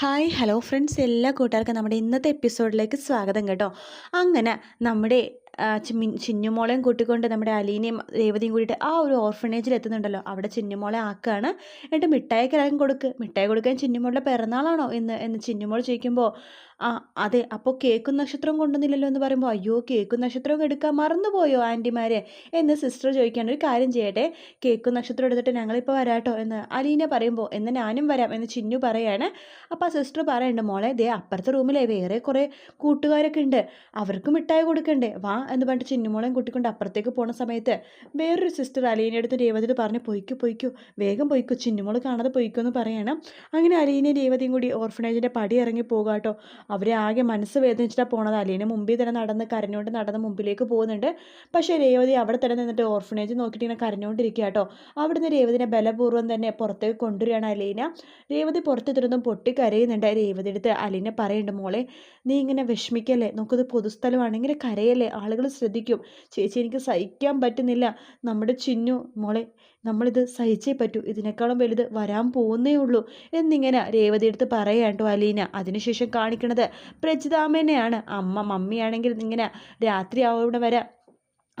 Hi hello friends. എല്ലാ കൂട്ടുകാർക്കും നമ്മുടെ ഇന്നത്തെ എപ്പിസോഡിലേക്ക് സ്വാഗതം കേട്ടോ. അങ്ങനെ നമ്മുടെ ചിന്നുമോളെയും കൂട്ടിക്കൊണ്ട് നമ്മുടെ അലീനയും രേവതിയും കൂടിയിട്ട് ആ ഒരു ഓർഫനേജിൽ എത്തുന്നുണ്ടല്ലോ. അവിടെ ചിന്നുമോളെ ആക്കുകയാണ് എന്നിട്ട് മിഠായിക്ക് കൊടുക്ക്? മിഠായി കൊടുക്കാൻ ചിന്നുമോളുടെ പിറന്നാളാണോ എന്ന് എന്ന് ചിന്നുമോൾ ചോദിക്കുമ്പോൾ ആ അതെ. അപ്പോൾ കേക്കും നക്ഷത്രം കൊണ്ടുവന്നില്ലല്ലോ എന്ന് പറയുമ്പോൾ അയ്യോ കേക്കും നക്ഷത്രവും എടുക്കാൻ മറന്നുപോയോ ആന്റിമാരെ? എന്ന് സിസ്റ്റർ ചോദിക്കാണ്ട് ഒരു കാര്യം ചെയ്യട്ടെ കേക്കും നക്ഷത്രം എടുത്തിട്ട് ഞങ്ങളിപ്പോൾ വരാട്ടോ എന്ന് അലീന പറയുമ്പോൾ എന്ന് ഞാനും വരാം എന്ന് ചിന്നു പറയാണ്. അപ്പോൾ ആ സിസ്റ്റർ പറയുന്നുണ്ട് മോളെ ദേ അപ്പുറത്തെ റൂമിലെ വേറെ കുറേ കൂട്ടുകാരൊക്കെ ഉണ്ട്. അവർക്ക് മിഠായി കൊടുക്കണ്ടേ? വാ എന്ന് പറഞ്ഞിട്ട് ചിന്നുമോളെയും കൂട്ടിക്കൊണ്ട് അപ്പുറത്തേക്ക് പോണ സമയത്ത് വേറൊരു സിസ്റ്റർ അലീനയുടെ അടുത്ത് രേവതിയോട് പറഞ്ഞ് പൊയ്ക്കോ പൊയ്ക്കോ വേഗം പൊയ്ക്കോ ചിന്നുമോൾ കാണാതെ പൊയ്ക്കോ എന്ന് പറയണം. അങ്ങനെ അലീനയും രേവതിയും കൂടി ഓർഫനേജിന്റെ പടി ഇറങ്ങി പോകാട്ടോ. അവരെ ആകെ മനസ്സ് വേദനിച്ചിട്ടാണ് പോണത്. അലീന മുമ്പിൽ തന്നെ നടന്ന് കരഞ്ഞുകൊണ്ട് നടന്ന് മുമ്പിലേക്ക് പോകുന്നുണ്ട്. പക്ഷേ രേവതി അവിടെ തന്നെ നിന്നിട്ട് ഓർഫനേജ് നോക്കിയിട്ട് ഇങ്ങനെ കരഞ്ഞുകൊണ്ടിരിക്കുക കേട്ടോ. അവിടുന്ന് രേവതിനെ ബലപൂർവം തന്നെ പുറത്തേക്ക് കൊണ്ടുവരികയാണ് അലീന. രേവതി പുറത്തെത്തിരുന്നും പൊട്ടി കരയുന്നുണ്ട് രേവതി എടുത്ത് അലീന പറയുന്നുണ്ട് മോളെ നീ ഇങ്ങനെ വിഷമിക്കല്ലേ? നമുക്കത് പൊതുസ്ഥലമാണ്. ഇങ്ങനെ കരയല്ലേ? ആളുകൾ ശ്രദ്ധിക്കും. ചേച്ചി എനിക്ക് സഹിക്കാൻ പറ്റുന്നില്ല. നമ്മുടെ ചിന്നു മോളെ നമ്മളിത് സഹിച്ചേ പറ്റൂ. ഇതിനേക്കാളും വലുത് വരാൻ പോകുന്നേ ഉള്ളൂ എന്നിങ്ങനെ രേവതി എടുത്ത് പറയാട്ടോ അലീന. അതിനുശേഷം കാണിക്കണത് പ്രജിതാമേനെയാണ്. അമ്മ മമ്മിയാണെങ്കിൽ ഇങ്ങനെ രാത്രി ആവുന്ന വരെ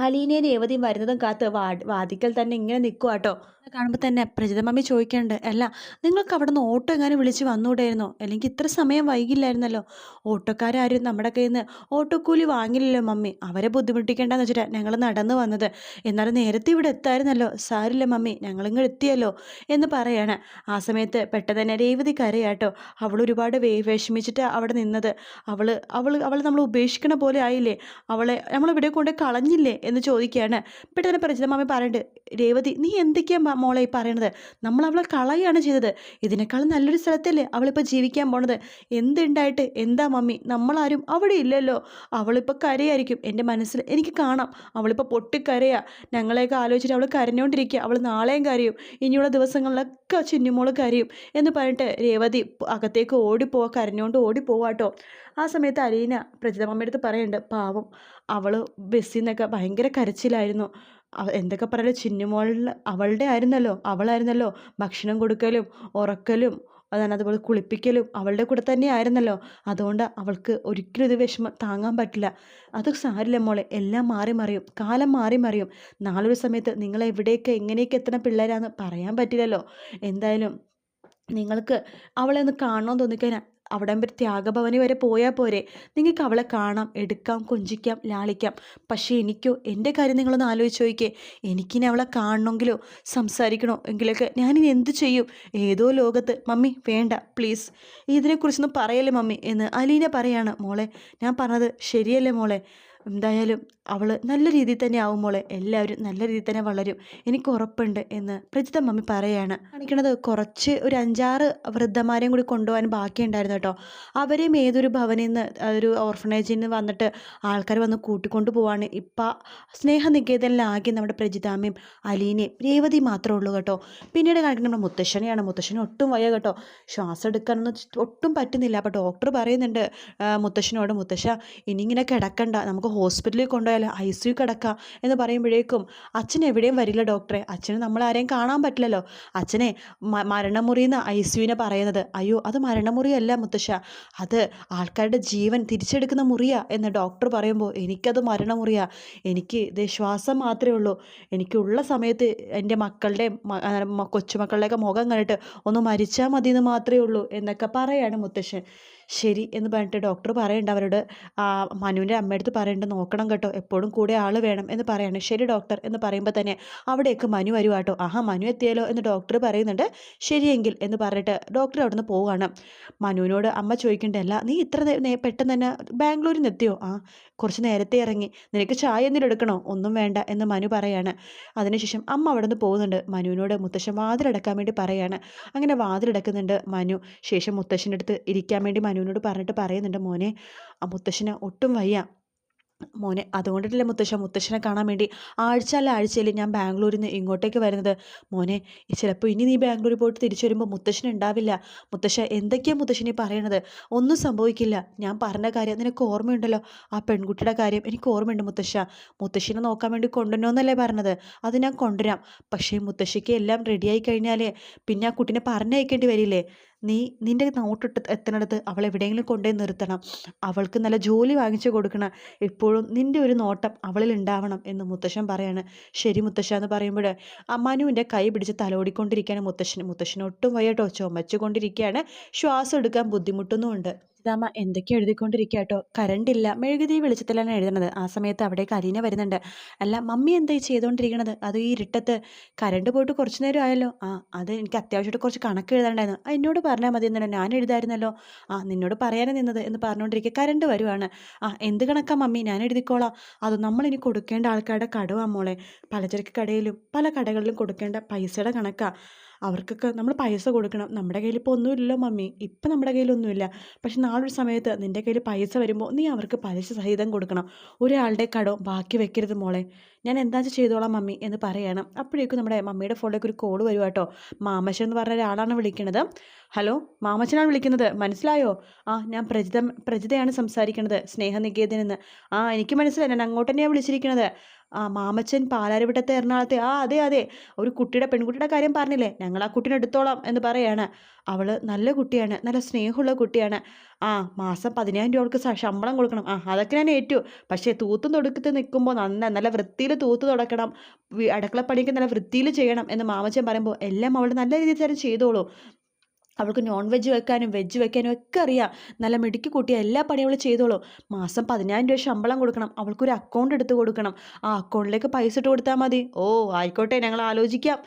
അലീനയും രേവതിയും വരുന്നതും കാത്ത് വാ വാതിക്കൽ തന്നെ ഇങ്ങനെ നിൽക്കുക കേട്ടോ കാണുമ്പോൾ തന്നെ പ്രജിത മമ്മി ചോദിക്കേണ്ട അല്ല നിങ്ങൾക്ക് അവിടെ നിന്ന് ഓട്ടോ എങ്ങനെ വിളിച്ച് വന്നുകൂടായിരുന്നോ അല്ലെങ്കിൽ ഇത്ര സമയം വൈകില്ലായിരുന്നല്ലോ? ഓട്ടോക്കാരും നമ്മുടെ കയ്യിൽ നിന്ന് ഓട്ടോക്കൂലി വാങ്ങില്ലല്ലോ മമ്മി. അവരെ ബുദ്ധിമുട്ടിക്കേണ്ടെന്ന് വെച്ചിട്ടാണ് ഞങ്ങൾ നടന്നു വന്നത്. എന്നാലും നേരത്തെ ഇവിടെ എത്തായിരുന്നല്ലോ. സാരില്ല മമ്മി ഞങ്ങളിങ്ങ് എത്തിയല്ലോ എന്ന് പറയാണ്. ആ സമയത്ത് പെട്ടെന്ന് തന്നെ രേവതി കരയാട്ടോ. അവൾ ഒരുപാട് വേ വിഷമിച്ചിട്ട് അവിടെ നിന്നത്. അവൾ അവൾ അവൾ നമ്മൾ ഉപേക്ഷിക്കണ പോലെ ആയില്ലേ? അവളെ നമ്മളിവിടെ കൊണ്ട് കളഞ്ഞില്ലേ? എന്ന് ചോദിക്കുകയാണ്. പെട്ടെന്ന് പരിചിത മാമി പറയുന്നുണ്ട് രേവതി നീ എന്തൊക്കെയാ മ- മോളെ ഈ പറയണത്? നമ്മൾ അവളെ കളയാണ് ചെയ്തത്. ഇതിനേക്കാളും നല്ലൊരു സ്ഥലത്തല്ലേ അവളിപ്പോൾ ജീവിക്കാൻ പോണത്? എന്തുണ്ടായിട്ട്? എന്താ മമ്മി? നമ്മളാരും അവിടെ ഇല്ലല്ലോ. അവളിപ്പോൾ കരയായിരിക്കും. എന്റെ മനസ്സിൽ എനിക്ക് കാണാം. അവളിപ്പോൾ പൊട്ടിക്കരയാ. ഞങ്ങളെയൊക്കെ ആലോചിച്ചിട്ട് അവൾ കരഞ്ഞുകൊണ്ടിരിക്കുക അവൾ നാളെയും കരയും. ഇനിയുള്ള ദിവസങ്ങളിലൊക്കെ ചിന്നുമോൾ കരയും. എന്ന് പറഞ്ഞിട്ട് രേവതി അകത്തേക്ക് ഓടിപ്പോവാ കരഞ്ഞുകൊണ്ട് ഓടിപ്പോവാട്ടോ. ആ സമയത്ത് അലീന പ്രജിതമ്മയുടെ അടുത്ത് പറയുന്നുണ്ട് പാവം അവൾ ബസ്സിൽ നിന്നൊക്കെ ഭയങ്കര കരച്ചിലായിരുന്നു. അവ- എന്തൊക്കെ പറയാലും ചിന്നുമോളിൽ അവളുടെ ആയിരുന്നല്ലോ അവളായിരുന്നല്ലോ. ഭക്ഷണം കൊടുക്കലും ഉറക്കലും അതാണ് അതുപോലെ കുളിപ്പിക്കലും അവളുടെ കൂടെ തന്നെ ആയിരുന്നല്ലോ. അതുകൊണ്ട് അവൾക്ക് ഒരിക്കലും ഇത് വിഷമം താങ്ങാൻ പറ്റില്ല. അത് സാരില്ല മോളെ എല്ലാം മാറി മറിയും കാലം മാറി മറിയും. നാളൊരു സമയത്ത് നിങ്ങൾ എവിടെയൊക്കെ എങ്ങനെയൊക്കെ എത്തണ പിള്ളേരാന്ന് പറയാൻ പറ്റില്ലല്ലോ. എന്തായാലും നിങ്ങൾക്ക് അവളെ ഒന്ന് കാണണമെന്ന് തോന്നിക്കഴിഞ്ഞാൽ അവിടെ വരെ ത്യാഗഭവനി വരെ പോയാൽ പോരെ. നിങ്ങൾക്ക് അവളെ കാണാം എടുക്കാം കൊഞ്ചിക്കാം ലാളിക്കാം. പക്ഷേ എനിക്കോ എന്റെ കാര്യം നിങ്ങളൊന്ന് ആലോചിച്ച് നോക്കിയേ എനിക്കിനി അവളെ കാണണമെങ്കിലോ സംസാരിക്കണോ എങ്കിലൊക്കെ ഞാനിനി എന്ത് ചെയ്യും? ഏതോ ലോകത്ത് മമ്മി വേണ്ട പ്ലീസ്. ഇതിനെക്കുറിച്ചൊന്നും പറയല്ലേ മമ്മി എന്ന് അലീന പറയാണ് മോളെ. ഞാൻ പറഞ്ഞത് ശരിയല്ലേ മോളെ? എന്തായാലും അവൾ നല്ല രീതിയിൽ തന്നെ ആവും മോളെ. എല്ലാവരും നല്ല രീതിയിൽ തന്നെ വളരും. എനിക്ക് ഉറപ്പുണ്ട് എന്ന് പ്രജിത മമ്മി പറയാണ്. കാണിക്കണത് കുറച്ച് ഒരു അഞ്ചാറ് വൃദ്ധമാരെയും കൂടി കൊണ്ടുപോകാൻ ബാക്കിയുണ്ടായിരുന്നു കേട്ടോ. അവരെയും ഏതൊരു ഭവനിൽ നിന്ന് ഒരു ഓർഫനേജിൽ നിന്ന് വന്നിട്ട് ആൾക്കാർ വന്ന് കൂട്ടിക്കൊണ്ട് പോവാണ്. ഇപ്പം സ്നേഹനികേതനിലാകെ നമ്മുടെ പ്രജിതാമ്മയും അലീനയും രേവതി മാത്രമേ ഉള്ളൂ കേട്ടോ. പിന്നീട് കാണിക്കുന്നത് നമ്മുടെ മുത്തശ്ശനെയാണ്. മുത്തശ്ശന് ഒട്ടും വയ്യ കേട്ടോ. ശ്വാസം എടുക്കാനൊന്നും ഒട്ടും പറ്റുന്നില്ല. അപ്പോൾ ഡോക്ടർ പറയുന്നുണ്ട് മുത്തശ്ശനോട് മുത്തശ്ശ ഇനി ഇങ്ങനെ കിടക്കണ്ട. നമുക്ക് ഹോസ്പിറ്റലിൽ കൊണ്ടുപോയാൽ ഐ സി യു കിടക്കാം എന്ന് പറയുമ്പോഴേക്കും അച്ഛൻ എവിടെയും വരില്ല ഡോക്ടറെ. അച്ഛന് നമ്മൾ ആരെയും കാണാൻ പറ്റില്ലല്ലോ. അച്ഛനെ മരണമുറിയെന്ന് ഐ സി യുവിനെ പറയുന്നത് അയ്യോ അത് മരണമുറിയല്ല മുത്തശ്ശ. അത് ആൾക്കാരുടെ ജീവൻ തിരിച്ചെടുക്കുന്ന മുറിയാ എന്ന് ഡോക്ടർ പറയുമ്പോൾ എനിക്കത് മരണമുറിയാ. എനിക്ക് ഇത് ശ്വാസം മാത്രമേ ഉള്ളൂ. എനിക്കുള്ള സമയത്ത് എന്റെ മക്കളുടെ മ- കൊച്ചുമക്കളുടെയൊക്കെ മുഖം കണ്ടിട്ട് ഒന്ന് മരിച്ചാൽ മതി എന്ന് മാത്രമേ ഉള്ളൂ എന്നൊക്കെ പറയാണ് മുത്തശ്ശൻ. ശരി എന്ന് പറഞ്ഞിട്ട് ഡോക്ടർ പറയണ്ട അവരോട് മനുവിന്റെ അമ്മയടുത്ത് പറയേണ്ട നോക്കണം കേട്ടോ എപ്പോഴും കൂടെ ആൾ വേണം എന്ന് പറയാണ്. ശരി ഡോക്ടർ എന്ന് പറയുമ്പോൾ തന്നെ അവിടേക്ക് മനു വരുവാ കേട്ടോ ആഹാ മനു എത്തിയാലോ എന്ന് ഡോക്ടർ പറയുന്നുണ്ട്. ശരിയെങ്കിൽ എന്ന് പറഞ്ഞിട്ട് ഡോക്ടർ അവിടുന്ന് പോവുകയാണ് മനുവിനോട് അമ്മ ചോദിക്കണ്ടല്ല നീ ഇത്ര പെട്ടെന്ന് തന്നെ ബാംഗ്ലൂരിൽ നിന്ന് എത്തിയോ? ആ കുറച്ച് നേരത്തെ ഇറങ്ങി. നിനക്ക് ചായ എന്തെങ്കിലും എടുക്കണോ? ഒന്നും വേണ്ട എന്ന് മനു പറയാണ്. അതിനുശേഷം അമ്മ അവിടെ നിന്ന് പോകുന്നുണ്ട്. മനുവിനോട് മുത്തശ്ശൻ വാതിലടക്കാൻ വേണ്ടി പറയാണ്. അങ്ങനെ വാതിലടക്കുന്നുണ്ട് മനു. ശേഷം മുത്തശ്ശന്റെ അടുത്ത് ഇരിക്കാൻ വേണ്ടി മനുവിനോട് പറഞ്ഞിട്ട് പറയുന്നുണ്ട് മോനെ മുത്തശ്ശന് ഒട്ടും വയ്യ. മോനെ അതുകൊണ്ടിട്ടില്ല മുത്തശ്ശ? മുത്തശ്ശനെ കാണാൻ വേണ്ടി ആഴ്ച ആഴ്ചയിൽ ഞാൻ ബാംഗ്ലൂരിൽ നിന്ന് ഇങ്ങോട്ടേക്ക് വരുന്നത്. മോനെ ചിലപ്പോൾ ഇനി നീ ബാംഗ്ലൂരിൽ പോയിട്ട് തിരിച്ചു വരുമ്പോൾ മുത്തശ്ശൻ ഉണ്ടാവില്ല. മുത്തശ്ശ എന്തൊക്കെയാണ് മുത്തശ്ശനെ പറയണത്? ഒന്നും സംഭവിക്കില്ല. ഞാൻ പറഞ്ഞ കാര്യം നിനക്ക് ഓർമ്മയുണ്ടല്ലോ? ആ പെൺകുട്ടിയുടെ കാര്യം എനിക്ക് ഓർമ്മയുണ്ട് മുത്തശ്ശ. മുത്തശ്ശിനെ നോക്കാൻ വേണ്ടി കൊണ്ടുവരണമെന്നല്ലേ പറഞ്ഞത്. അത് ഞാൻ കൊണ്ടുവരാം. പക്ഷേ മുത്തശ്ശിക്ക് എല്ലാം റെഡിയായി കഴിഞ്ഞാലേ പിന്നെ ആ കുട്ടീനെ പറഞ്ഞയക്കേണ്ടി വരില്ലേ? നീ നിന്റെ നോട്ടിട്ട് എത്തുന്നിടത്ത് അവൾ എവിടെയെങ്കിലും കൊണ്ടുപോയി നിർത്തണം. അവൾക്ക് നല്ല ജോലി വാങ്ങിച്ചു കൊടുക്കണം എപ്പോഴും നിന്റെ ഒരു നോട്ടം അവളിൽ ഉണ്ടാവണം എന്ന് മുത്തശ്ശൻ പറയാണ്. ശരി മുത്തശ്ശ എന്ന് പറയുമ്പോൾ അമ്മാനുവിന്റെ കൈ പിടിച്ച് തലോടിക്കൊണ്ടിരിക്കുകയാണ് മുത്തശ്ശൻ. ഒട്ടും വയ്യട്ടോ. ചുമച്ചുകൊണ്ടിരിക്കുകയാണ്. ശ്വാസം എടുക്കാൻ ബുദ്ധിമുട്ടുന്നുമുണ്ട്. ഇതാമ്മ എന്തൊക്കെ എഴുതിക്കൊണ്ടിരിക്കുക കേട്ടോ കറണ്ട് ഇല്ല. മെഴുകുതി വെളിച്ചത്തിലാണ് എഴുതുന്നത്. ആ സമയത്ത് അവിടെ അലീന വരുന്നുണ്ട്. അല്ല മമ്മി എന്തായി ചെയ്തുകൊണ്ടിരിക്കണത് അത് ഈ ഇരുട്ടത്ത് കരണ്ട് പോയിട്ട് കുറച്ച് നേരം ആയല്ലോ. ആ അത് എനിക്ക് അത്യാവശ്യമായിട്ട് കുറച്ച് കണക്ക് എഴുതാണ്ടായിരുന്നു ആ എന്നോട് പറഞ്ഞാൽ മതി എന്നല്ലോ ഞാൻ എഴുതായിരുന്നല്ലോ. ആ നിന്നോട് പറയാനേ നിന്നത് എന്ന് പറഞ്ഞുകൊണ്ടിരിക്കുക കരണ്ട് വരുവാണ്. ആ എന്ത് കണക്കാ മമ്മി? ഞാൻ എഴുതിക്കോളാം. അത് നമ്മളിനി കൊടുക്കേണ്ട ആൾക്കാരുടെ കടവാ മോളെ. പലചരക്ക് കടയിലും പല കടകളിലും കൊടുക്കേണ്ട പൈസയുടെ കണക്കാ. അവർക്കൊക്കെ നമ്മൾ പൈസ കൊടുക്കണം. നമ്മുടെ കയ്യിൽ ഇപ്പോൾ ഒന്നുമില്ലല്ലോ മമ്മി. ഇപ്പം നമ്മുടെ കയ്യിലൊന്നുമില്ല പക്ഷെ നാളൊരു സമയത്ത് നിന്റെ കയ്യിൽ പൈസ വരുമ്പോൾ നീ അവർക്ക് പലിശ സഹിതം കൊടുക്കണം. ഒരാളുടെ കടം ബാക്കി വെക്കരുത് മോളെ. ഞാൻ എന്താ ചെയ്തോളാം മമ്മി എന്ന് പറയണം. അപ്പോഴേക്കും നമ്മുടെ മമ്മിയുടെ ഫോണിലേക്ക് ഒരു കോൾ വരുവാട്ടോ മാമശ എന്ന് പറഞ്ഞ ഒരാളാണ് വിളിക്കുന്നത് ഹലോ മാമച്ചനാണ് വിളിക്കുന്നത്. മനസ്സിലായോ? ആ ഞാൻ പ്രജിത പ്രജിതയാണ് സംസാരിക്കുന്നത് സ്നേഹനികേതൻ ആ എനിക്ക് മനസ്സിലായി ഞാൻ അങ്ങോട്ട് തന്നെയാണ് വിളിച്ചിരിക്കുന്നത് ആ മാമച്ചൻ പാലാരിവട്ടത്തെ എറണാകുളത്തെ ആ അതെ അതെ. ഒരു കുട്ടിയുടെ പെൺകുട്ടിയുടെ കാര്യം പറഞ്ഞില്ലേ? ഞങ്ങൾ ആ കുട്ടീനെ എടുത്തോളാം എന്ന് പറയാണ്. അവൾ നല്ല കുട്ടിയാണ് നല്ല സ്നേഹമുള്ള കുട്ടിയാണ്. ആ മാസം പതിനായിരം രൂപ അവൾക്ക് ശമ്പളം കൊടുക്കണം. ആ അതൊക്കെ ഞാൻ ഏറ്റു. പക്ഷേ തൂത്തും തൊടുക്കത്ത് നിൽക്കുമ്പോൾ നന്ന നല്ല വൃത്തിയിൽ തൂത്ത് തുടക്കണം. അടുക്കളപ്പണിക്ക് നല്ല വൃത്തിയിൽ ചെയ്യണം എന്ന് മാമച്ചൻ പറയുമ്പോൾ എല്ലാം അവൾ നല്ല രീതിയിൽ തന്നെ ചെയ്തോളൂ. അവൾക്ക് നോൺ വെജ് വെക്കാനും വെജ് വെക്കാനും ഒക്കെ അറിയാം. നല്ല മിടുക്കി കൂട്ടിയ എല്ലാ പണിയും അവൾ ചെയ്തോളൂ. മാസം പതിനായിരം രൂപ ശമ്പളം കൊടുക്കണം. അവൾക്കൊരു അക്കൗണ്ട് എടുത്ത് കൊടുക്കണം. ആ അക്കൗണ്ടിലേക്ക് പൈസ ഇട്ട് കൊടുത്താൽ മതി. ഓ ആയിക്കോട്ടെ ഞങ്ങൾ ആലോചിക്കാം.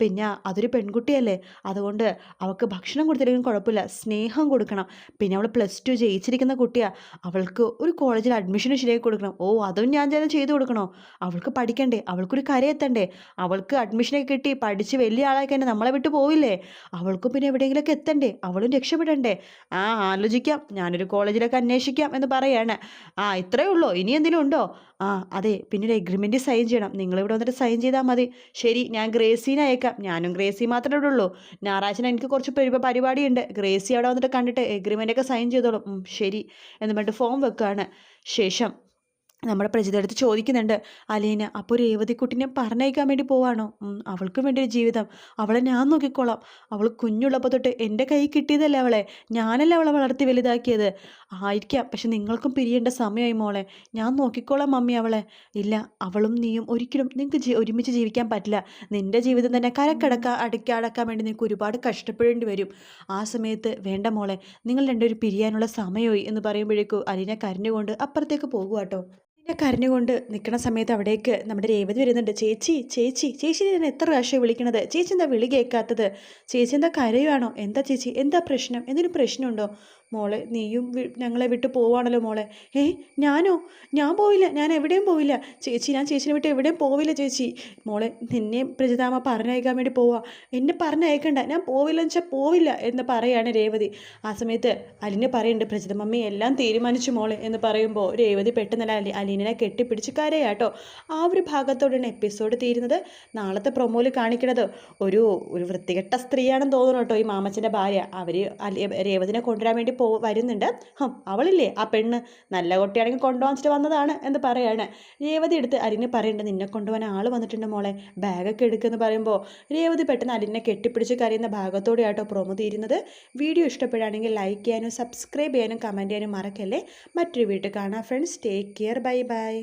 പിന്നെ അതൊരു പെൺകുട്ടിയല്ലേ അതുകൊണ്ട് അവൾക്ക് ഭക്ഷണം കൊടുത്തില്ലെങ്കിലും കുഴപ്പമില്ല സ്നേഹം കൊടുക്കണം. പിന്നെ അവൾ പ്ലസ് ടു ജയിച്ചിരിക്കുന്ന കുട്ടിയാണ് അവൾക്ക് ഒരു കോളേജിൽ അഡ്മിഷൻ ശരിയാക്കി കൊടുക്കണം. ഓ അതും ഞാൻ തന്നെ ചെയ്തു കൊടുക്കണോ? അവൾക്ക് പഠിക്കണ്ടേ അവൾക്കൊരു കരയെത്തണ്ടേ അവൾക്ക് അഡ്മിഷനൊക്കെ കിട്ടി പഠിച്ച് വലിയ ആളായി കഴിഞ്ഞാൽ നമ്മളെ വിട്ട് പോവില്ലേ? അവൾക്കും പിന്നെ എവിടെയെങ്കിലുമൊക്കെ എത്തണ്ടേ? അവളും രക്ഷപ്പെടണ്ടേ? ആ ആലോചിക്കാം. ഞാനൊരു കോളേജിലൊക്കെ അന്വേഷിക്കാം എന്ന് പറയാണ്. ആ ഇത്രയേ ഉള്ളൂ. ഇനി എന്തെങ്കിലും ഉണ്ടോ? ആ അതെ പിന്നെ ഒരു എഗ്രിമെന്റ് സൈൻ ചെയ്യണം. നിങ്ങളിവിടെ വന്നിട്ട് സൈൻ ചെയ്താൽ മതി. ശരി ഞാൻ ഗ്രേസീനെ അയക്കാം ഞാനും ഗ്രേസി മാത്രമേ ഇവിടെ ഉള്ളൂ ഞായറാഴ്ച എനിക്ക് കുറച്ച് പരിപാടിയുണ്ട്. ഗ്രേസി അവിടെ വന്നിട്ട് കണ്ടിട്ട് എഗ്രിമെന്റൊക്കെ സൈൻ ചെയ്തോളും. ശരി എന്ന് പറഞ്ഞിട്ട് ഫോം വെക്കുകയാണ് ശേഷം നമ്മുടെ പ്രജിതടുത്ത് ചോദിക്കുന്നുണ്ട് അലീന അപ്പോൾ രേവതിക്കുട്ടിനെ പറഞ്ഞയക്കാൻ വേണ്ടി പോവാണോ? അവൾക്ക് വേണ്ടി ഒരു ജീവിതം. അവളെ ഞാൻ നോക്കിക്കോളാം. അവൾ കുഞ്ഞുള്ളപ്പോൾ തൊട്ട് എന്റെ കൈ കിട്ടിയതല്ലേ അവളെ. ഞാനല്ലേ അവളെ വളർത്തി വലുതാക്കിയത്. ആയിരിക്കാം പക്ഷെ നിങ്ങൾക്കും പിരിയേണ്ട സമയമായി മോളെ. ഞാൻ നോക്കിക്കോളാം മമ്മി അവളെ. ഇല്ല അവളും നീയും ഒരിക്കലും നിങ്ങൾക്ക് ഒരുമിച്ച് ജീവിക്കാൻ പറ്റില്ല. നിന്റെ ജീവിതം തന്നെ കരക്കടക്കാൻ അടയ്ക്കടക്കാൻ വേണ്ടി നിങ്ങൾക്ക് ഒരുപാട് കഷ്ടപ്പെടേണ്ടി വരും. ആ സമയത്ത് വേണ്ട മോളെ നിങ്ങൾ രണ്ടുപേരും പിരിയാനുള്ള സമയമായി. എന്ന് പറയുമ്പോഴേക്കും അലീന കരഞ്ഞുകൊണ്ട് അപ്പുറത്തേക്ക് പോകുക കേട്ടോ പിന്നെ കരഞ്ഞുകൊണ്ട് നിൽക്കുന്ന സമയത്ത് അവിടേക്ക് നമ്മുടെ രേവതി വരുന്നുണ്ട്. ചേച്ചി ചേച്ചി ചേച്ചി ഞാൻ എത്ര പ്രാവശ്യം വിളിക്കണത്? ചേച്ചി എന്താ വിളി കേൾക്കാത്തത്? ചേച്ചി എന്താ കരയുവാണോ? എന്താ ചേച്ചി? എന്താ പ്രശ്നം? എന്തെങ്കിലും പ്രശ്നമുണ്ടോ? മോളെ നീയും ഞങ്ങളെ വിട്ട് പോവാണല്ലോ മോളെ. ഏ ഞാനോ? ഞാൻ പോവില്ല ഞാൻ എവിടെയും പോവില്ല ചേച്ചി ഞാൻ ചേച്ചിനെ വിട്ട് എവിടെയും പോവില്ല ചേച്ചി. മോളെ നിന്നെ പ്രജിതാമ പറഞ്ഞയക്കാൻ വേണ്ടി പോവാ. എന്നെ പറഞ്ഞയക്കണ്ട ഞാൻ പോവില്ല വെച്ചാൽ പോവില്ല എന്ന് പറയാണ് രേവതി. ആ സമയത്ത് അലിനെ പറയുന്നുണ്ട് പ്രജിത മമ്മി എല്ലാം തീരുമാനിച്ചു മോളെ എന്ന് പറയുമ്പോൾ രേവതി പെട്ടെന്നല്ല അലി അലീനെ കെട്ടിപ്പിടിച്ച് കരയാട്ടോ ആ ഒരു ഭാഗത്തോടെയാണ് എപ്പിസോഡ് തീരുന്നത്. നാളത്തെ പ്രൊമോയിൽ കാണിക്കണത് ഒരു ഒരു വൃത്തികെട്ട സ്ത്രീയാണെന്ന് തോന്നുന്നു കേട്ടോ ഈ മാമച്ചന്റെ ഭാര്യ. അവർ രേവതിനെ കൊണ്ടുവരാൻ വേണ്ടി പോ വരുന്നുണ്ട്. അവളില്ലേ? ആ പെണ്ണ് നല്ല കുട്ടിയാണെങ്കിൽ കൊണ്ടുപോകാൻ വന്നതാണ് എന്ന് പറയാണ്. രേവതി എടുത്ത് അരിനെ പറയുന്നുണ്ട് നിന്നെ കൊണ്ടുപോകാൻ ആൾ വന്നിട്ടുണ്ട് മോളെ. ബാഗൊക്കെ എടുക്കുമെന്ന് പറയുമ്പോൾ രേവതി പെട്ടെന്ന് അരിനെ കെട്ടിപ്പിടിച്ച് കരയുന്ന ഭാഗത്തോടെയാട്ടോ പ്രൊമോ തീരുന്നത്. വീഡിയോ ഇഷ്ടപ്പെടുകയാണെങ്കിൽ ലൈക്ക് ചെയ്യാനും സബ്സ്ക്രൈബ് ചെയ്യാനും കമന്റ് ചെയ്യാനും മറക്കല്ലേ? മറ്റൊരു വീട്ടിൽ കാണാം friends take care bye bye